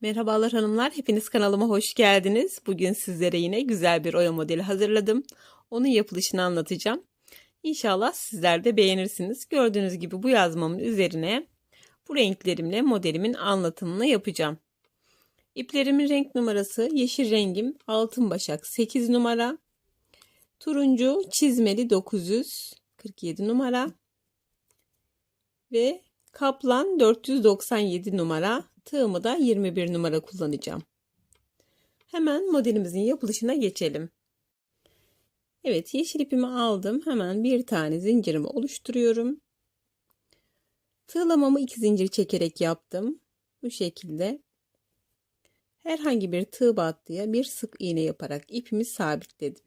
Merhabalar hanımlar, hepiniz kanalıma hoş geldiniz. Bugün sizlere yine güzel bir oya modeli hazırladım. Onun yapılışını anlatacağım. İnşallah sizler de beğenirsiniz. Gördüğünüz gibi bu yazmamın üzerine bu renklerimle modelimin anlatımını yapacağım. İplerimin renk numarası yeşil rengim altın başak 8 numara. Turuncu çizmeli 947 numara. Ve kaplan 497 numara. Tığımı da 21 numara kullanacağım. Hemen modelimizin yapılışına geçelim. Evet yeşil ipimi aldım. Hemen bir tane zincirimi oluşturuyorum. Tığlamamı iki zincir çekerek yaptım. Bu şekilde. Herhangi bir tığ battıya bir sık iğne yaparak ipimi sabitledim.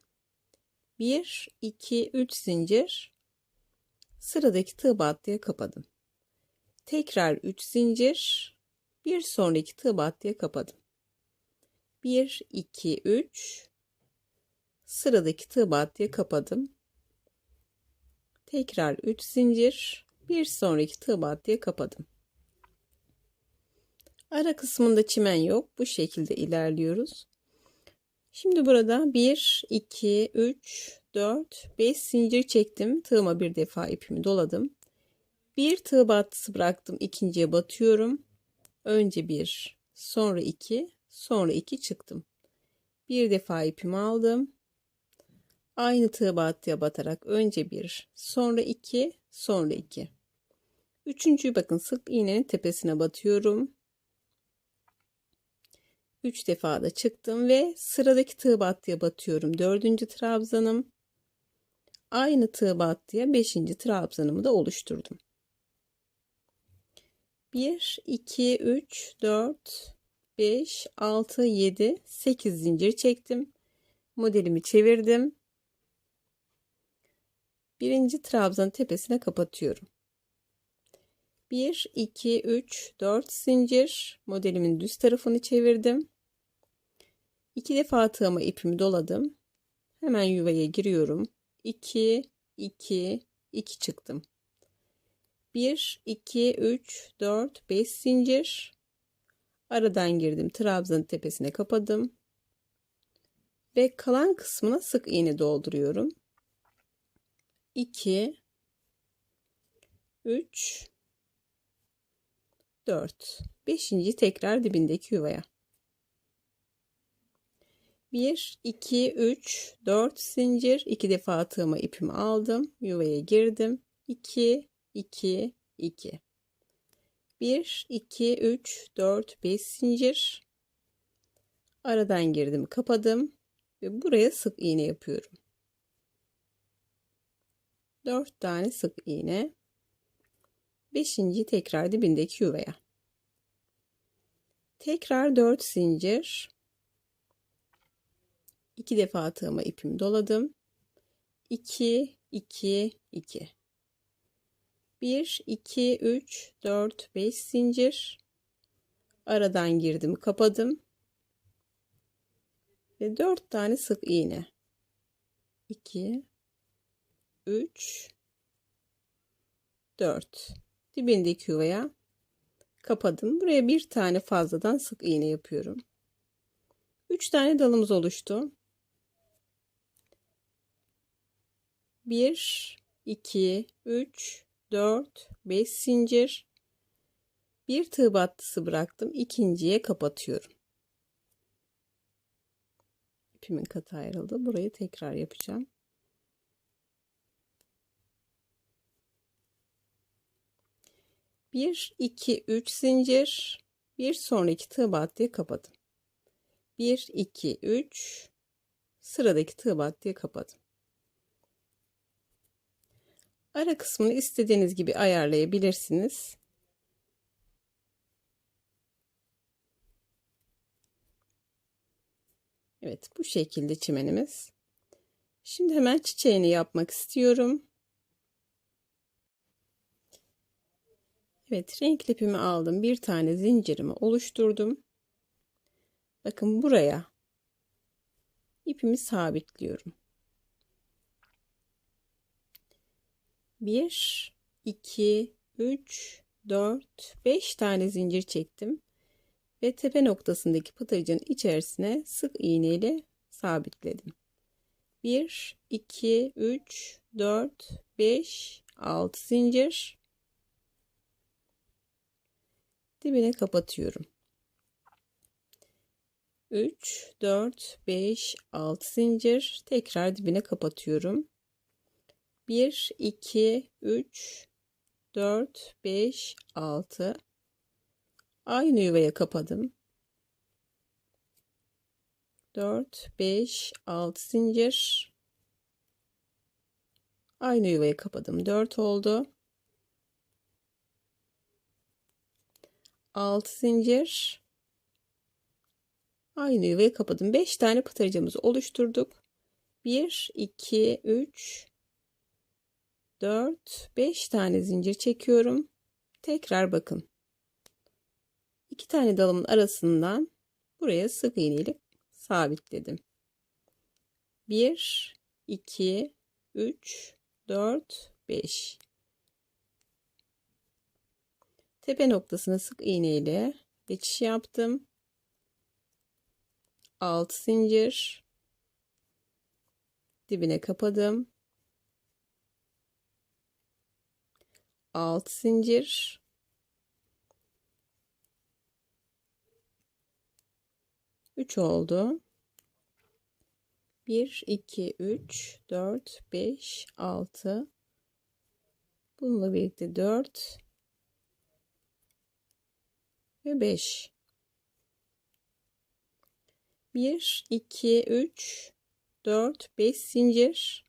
1, 2, 3 zincir. Sıradaki tığ battıya kapadım. Tekrar 3 zincir bir sonraki tığ battıya kapadım. 1 2 3 sıradaki tığ battıya kapadım. Tekrar 3 zincir, bir sonraki tığ battıya kapadım. Ara kısmında çimen yok. Bu şekilde ilerliyoruz. Şimdi burada 1 2 3 4 5 zincir çektim. Tığıma bir defa ipimi doladım. Bir tığ battısı bıraktım. ikinciye batıyorum. Önce bir, sonra iki, sonra iki çıktım. Bir defa ipimi aldım. Aynı tığ battıya batarak önce bir, sonra iki, sonra iki. Üçüncüyü bakın sık iğnenin tepesine batıyorum. Üç defa da çıktım ve sıradaki tığ battıya batıyorum. Dördüncü trabzanım. Aynı tığ battıya beşinci trabzanımı da oluşturdum. 1, 2, 3, 4, 5, 6, 7, 8 zincir çektim. Modelimi çevirdim. Birinci trabzanın tepesine kapatıyorum. 1, 2, 3, 4 zincir. Modelimin düz tarafını çevirdim. İki defa tığıma ipimi doladım. Hemen yuvaya giriyorum. 2, 2, 2 çıktım. 1, 2, 3, 4, 5 zincir. Aradan girdim. Trabzanın tepesine kapadım. Ve kalan kısmına sık iğne dolduruyorum. 2, 3, 4. 5. tekrar dibindeki yuvaya. 1, 2, 3, 4 zincir. 2 defa tığıma ipimi aldım. Yuvaya girdim. 2, 2, 2. 1, 2, 3, 4, 5 zincir. Aradan girdim, kapadım ve buraya sık iğne yapıyorum. 4 tane sık iğne. 5. tekrar dibindeki yuvaya. Tekrar 4 zincir. 2 defa tığıma ipimi doladım. 2 2 2 1, 2, 3, 4, 5 zincir. Aradan girdim, kapadım. Ve 4 tane sık iğne. 2, 3, 4. Dibindeki yuvaya kapadım. Buraya bir tane fazladan sık iğne yapıyorum. 3 tane dalımız oluştu. 1, 2, 3, 4, 5 zincir. Bir tığ battısı bıraktım. ikinciye kapatıyorum. İpimin katı ayrıldı. Burayı tekrar yapacağım. Bir, iki, üç zincir. Bir sonraki tığ battıya kapadım. Bir, iki, üç. Sıradaki tığ battıya kapadım. Ara kısmını istediğiniz gibi ayarlayabilirsiniz. Evet bu şekilde çimenimiz. Şimdi hemen çiçeğini yapmak istiyorum. Evet renk ipimi aldım. Bir tane zincirimi oluşturdum. Bakın buraya ipimi sabitliyorum. 1 2 3 4 5 tane zincir çektim. ve tepe noktasındaki pıtırcın içerisine sık iğne ile sabitledim. 1 2 3 4 5 6 zincir dibine kapatıyorum. 3 4 5 6 zincir tekrar dibine kapatıyorum. 1 2 3 4 5 6 aynı yuvaya kapadım. 4 5 6 zincir aynı yuvaya kapadım. 4 oldu. 6 zincir aynı yuvaya kapadım. 5 tane pıtırcığımızı oluşturduk. 1 2 3 4 5 tane zincir çekiyorum. Tekrar bakın. 2 tane dalımın arasından buraya sık iğne ile sabitledim. 1 2 3 4 5 Tepe noktasına sık iğne ile geçiş yaptım. 6 zincir dibine kapadım. 6 zincir Üç oldu. Bir, iki, üç, dört, beş, altı. Bununla birlikte dört ve beş. Bir, iki, üç, dört, beş zincir.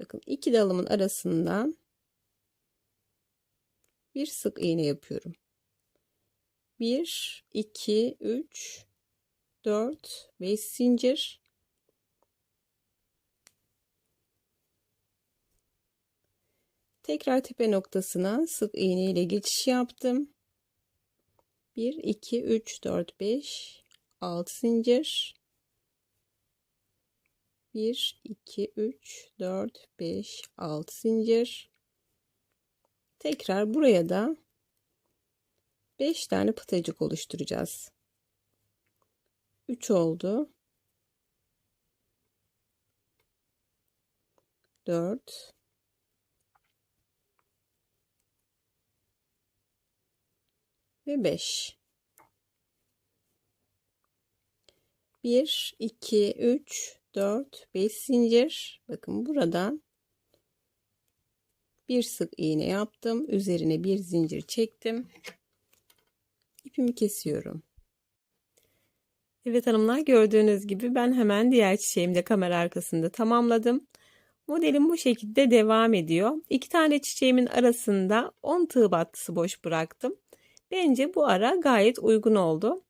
Bakın iki dalımın arasından bir sık iğne yapıyorum. 1 2 3 4 5 zincir Tekrar tepe noktasına sık iğne ile geçiş yaptım. 1 2 3 4 5 6 zincir 1 2 3 4 5 6 zincir Tekrar buraya da 5 tane pıtacık oluşturacağız. 3 oldu. 4 ve 5 1 2 3 4 5 zincir bakın buradan bir sık iğne yaptım. Üzerine bir zincir çektim. İpimi kesiyorum. Evet hanımlar gördüğünüz gibi ben hemen diğer çiçeğimi de kamera arkasında tamamladım. Modelim bu şekilde devam ediyor. İki tane çiçeğimin arasında 10 tığ battısı boş bıraktım. Bence bu ara gayet uygun oldu.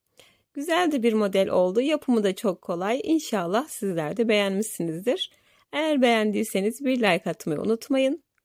Güzel de bir model oldu. Yapımı da çok kolay. İnşallah sizler de beğenmişsinizdir. Eğer beğendiyseniz bir like atmayı unutmayın.